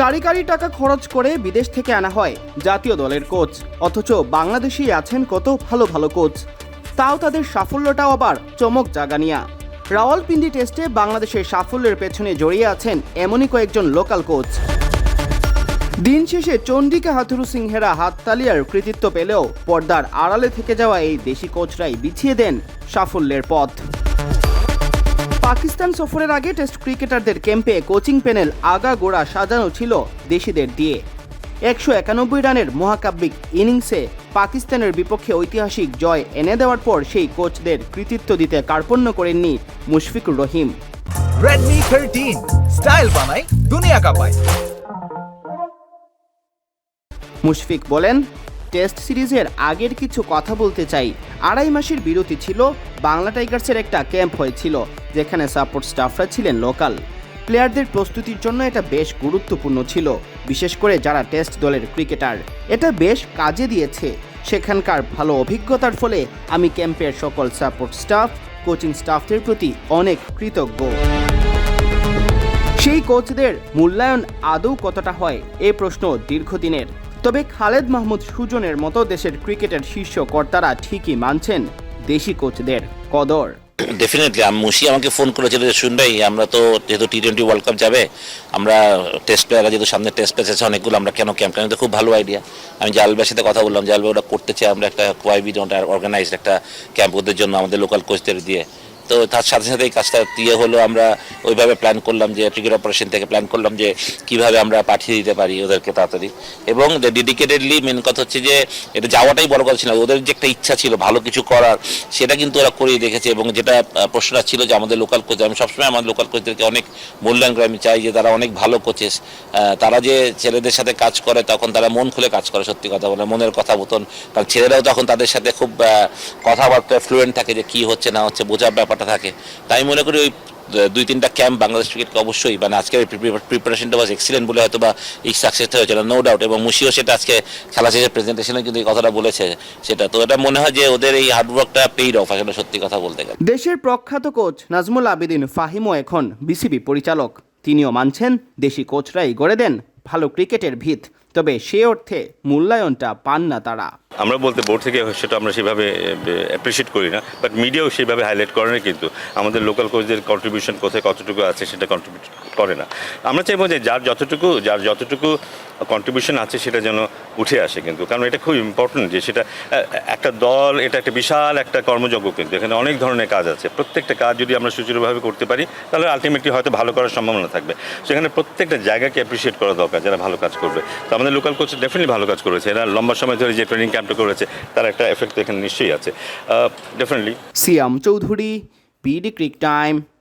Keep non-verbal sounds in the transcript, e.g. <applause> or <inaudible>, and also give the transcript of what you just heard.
কারি কারি টাকা খরচ করে বিদেশ থেকে আনা হয়। জাতীয় দলের কোচ। অথচ বাংলাদেশেই আছেন কত ভালো ভালো কোচ। তাও তাদের সাফল্যটাও আবার চমক জাগানিয়া। রাওয়ালপিন্ডি টেস্টে বাংলাদেশের সাফল্যের পেছনে জড়িয়ে আছেন এমনই কয়েকজন লোকাল কোচ। দিন শেষে চন্ডিকা হাথুরু সিংহেরা হাততালিয়ার কৃতিত্ব পেলেও পর্দার আড়ালে থেকে যাওয়া এই দেশি কোচরাই বিছিয়ে দেন সাফল্যের পথ। পাকিস্তান সফরের আগে টেস্ট ক্রিকেটারদের ক্যাম্পে কোচিং প্যানেল আগা গোড়া সাজানো ছিল দেশিদের দিয়ে। একশো একানব্বই রানের মহাকাব্যিক ইনিংসে পাকিস্তানের বিপক্ষে ঐতিহাসিক জয় এনে দেওয়ার পর সেই কোচদের কৃতিত্ব দিতে কার্পণ্য করেননি মুশফিকুর রহিম। Redmi 13 স্টাইল বানাই দুনিয়া কাঁপায়। মুশফিক বলেন টেস্ট সিরিজের আগের কিছু কথা বলতে চাই। আড়াই মাসের বিরতি ছিল বাংলা টাইগার্সের একটা ক্যাম্প হয়েছিল। যেখানে সাপোর্ট স্টাফরা ছিলেন লোকাল প্লেয়ারদের প্রস্তুতির জন্য এটা বেশ গুরুত্বপূর্ণ ছিল, বিশেষ করে যারা টেস্ট দলের ক্রিকেটার এটা বেশ কাজে দিয়েছে। সেখানকার ভালো অভিজ্ঞতার ফলে আমি ক্যাম্পের সকল সাপোর্ট স্টাফ কোচিং স্টাফদের প্রতি অনেক কৃতজ্ঞ। সেই কোচদের মূল্যায়ন আদৌ কতটা হয়, এ প্রশ্ন দীর্ঘদিনের। তবে খালেদ মাহমুদ সুজনের মতো দেশের ক্রিকেটের শীর্ষ কর্তারা ঠিকই মানছেন, দেশি কোচদের কদর। <clears throat> ডেফিনেটলি মুশি আমাকে ফোন করেছিল যে, শুন ভাই, আমরা তো যেহেতু টি টোয়েন্টি ওয়ার্ল্ড কাপ যাবে, আমরা টেস্ট প্লেয়াররা যেহেতু সামনে টেস্ট ম্যাচ আছে অনেকগুলো, আমরা কেন ক্যাম্প কেন তো খুব ভালো আইডিয়া আমি জালবের সাথে কথা বললাম, জালবে ওরা করতে চাই আমরা একটা কোয়াইবি অর্গানাইজড একটা ক্যাম্প ওদের জন্য, আমাদের লোকাল কোচদের দিয়ে। তো তার সাথে সাথে এই কাজটা দিয়ে হলো, আমরা ওইভাবে প্ল্যান করলাম যে ক্রিকেট অপারেশন থেকে প্ল্যান করলাম যে কীভাবে আমরা পাঠিয়ে দিতে পারি ওদেরকে তাড়াতাড়ি। এবং ডেডিকেটেডলি মেন কথা হচ্ছে যে এটা যাওয়াটাই বড় কথা ছিল ওদের যে একটা ইচ্ছা ছিল ভালো কিছু করার, সেটা কিন্তু ওরা করেই দেখেছে। এবং যেটা প্রশ্নটা ছিল যে আমাদের লোকাল কোচ আমি সবসময় আমাদের লোকাল কোচদেরকে অনেক মূল্যায়ন করে, আমি চাই যে তারা অনেক ভালো কোচেস তারা যে ছেলেদের সাথে কাজ করে তখন তারা মন খুলে কাজ করে, সত্যি কথা বলে, মনের কথা মতন। কারণ ছেলেরাও তখন তাদের সাথে খুব কথাবার্তা ফ্লুয়েন্ট থাকে যে কি হচ্ছে না হচ্ছে বোঝার ব্যাপারটা থাকে। তাই মনে করি ওই দুই তিনটা ক্যাম্প বাংলাদেশ ক্রিকেটকে অবশ্যই মানে আজকের প্রিপারেশনটা বাস এক্সিলেন্ট বলে হয়তো বা এই সাকসেসটা হয়েছিল নো ডাউট এবং মুশিও সেটা আজকে খেলা শেষে প্রেজেন্টেশনে কিন্তু এই কথাটা বলেছে সেটা। তো এটা মনে হয় যে ওদের এই হার্ডওয়ার্কটা পেইড অফ আসলে সত্যি কথা বলতে গেলে। দেশের প্রখ্যাত কোচ নাজমুল আবেদিন ফাহিমও এখন বিসিবি পরিচালক। তিনিও মানছেন দেশি কোচরাই গড়ে দেন ভালো ক্রিকেটের ভিত, তবে সে অর্থে মূল্যায়নটা পান না তারা। আমরা বলতে বোর্ড থেকে সেটা আমরা সেভাবে অ্যাপ্রিসিয়েট করি না বাট মিডিয়াও সেভাবে হাইলাইট করে না কিন্তু। আমাদের লোকাল কোচদের কন্ট্রিবিউশন কোথায় কতটুকু আছে সেটা কন্ট্রিবিউট করে না। আমরা চাইব যে যার যতটুকু যার যতটুকু কন্ট্রিবিউশন আছে সেটা যেন উঠে আসে কিন্তু। কারণ এটা খুব ইম্পর্টেন্ট যে সেটা একটা দল, এটা একটা বিশাল একটা কর্মযজ্ঞ কিন্তু। এখানে অনেক ধরনের কাজ আছে। প্রত্যেকটা কাজ যদি আমরা সুচারুভাবে করতে পারি, তাহলে আলটিমেটলি হয়তো ভালো করার সম্ভাবনা থাকবে। সেখানে প্রত্যেকটা জায়গাকে অ্যাপ্রিসিয়েট করা দরকার যারা ভালো কাজ করবে। তো আমাদের লোকাল কোচ ডেফিনেটলি ভালো কাজ করেছে। এরা লম্বা সময় ধরে যে ট্রেনিং ক্যাম্পটা করেছে, তার একটা এফেক্ট এখানে নিশ্চয়ই আছে। Definitely Siam Chowdhury BD cric time